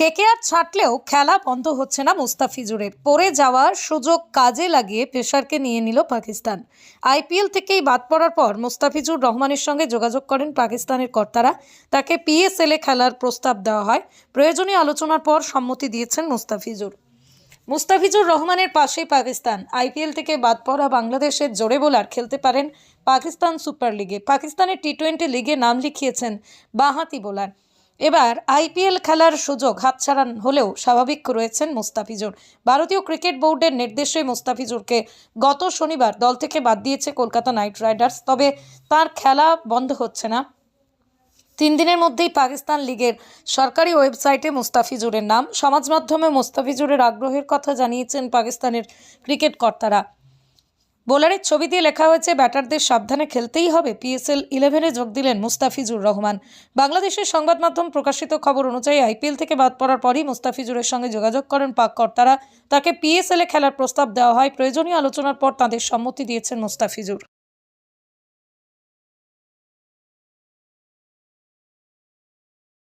KKR ছাঁটলেও খেলা বন্ধ হচ্ছে না মুস্তাফিজুরের। পড়ে যাওয়ার সুযোগ কাজে লাগিয়ে পেশারকে নিয়ে নিল পাকিস্তান। আইপিএল থেকেই বাদ পড়ার পর মুস্তাফিজুর রহমানের সঙ্গে যোগাযোগ করেন পাকিস্তানের কর্তারা। তাকে পিএসএলে খেলার প্রস্তাব দেওয়া হয়। প্রয়োজনীয় আলোচনার পর সম্মতি দিয়েছেন মুস্তাফিজুর। মুস্তাফিজুর রহমানের পাশেই পাকিস্তান। আইপিএল থেকে বাদ পড়া বাংলাদেশের জোরে বোলার খেলতে পারেন পাকিস্তান সুপার লিগে। পাকিস্তানের টি টোয়েন্টি লিগে নাম লিখিয়েছেন বাঁহাতি বোলার। এবার আইপিএল খেলার সুযোগ হাতছাড়া হলেও স্বাভাবিক রয়েছেন মুস্তাফিজুর। ভারতীয় ক্রিকেট বোর্ডের নির্দেশে মুস্তাফিজুরকে গত শনিবার দল থেকে বাদ দিয়েছে কলকাতা নাইট রাইডার্স। তবে তার খেলা বন্ধ হচ্ছে না। তিন দিনের মধ্যেই পাকিস্তান লিগের সরকারি ওয়েবসাইটে মুস্তাফিজুরের নাম। সমাজ মাধ্যমে মুস্তাফিজুরের আগ্রহের কথা জানিয়েছেন পাকিস্তানের ক্রিকেট কর্তারা। বোলারের ছবি দিয়ে লেখা হয়েছে, ব্যাটারদের সাবধানে খেলতেই হবে। পিএসএল ইলেভেনে যোগ দিলেন মুস্তাফিজুর রহমান। বাংলাদেশের সংবাদ মাধ্যম প্রকাশিত খবর অনুযায়ী আইপিএল থেকে বাদ পড়ার পরই মুস্তাফিজুরের সঙ্গে যোগাযোগ করেন পাক কর্তারা। তাকে পিএসএলে খেলার প্রস্তাব দেওয়া হয়। প্রয়োজনীয় আলোচনার পর তাদের সম্মতি দিয়েছেন মুস্তাফিজুর।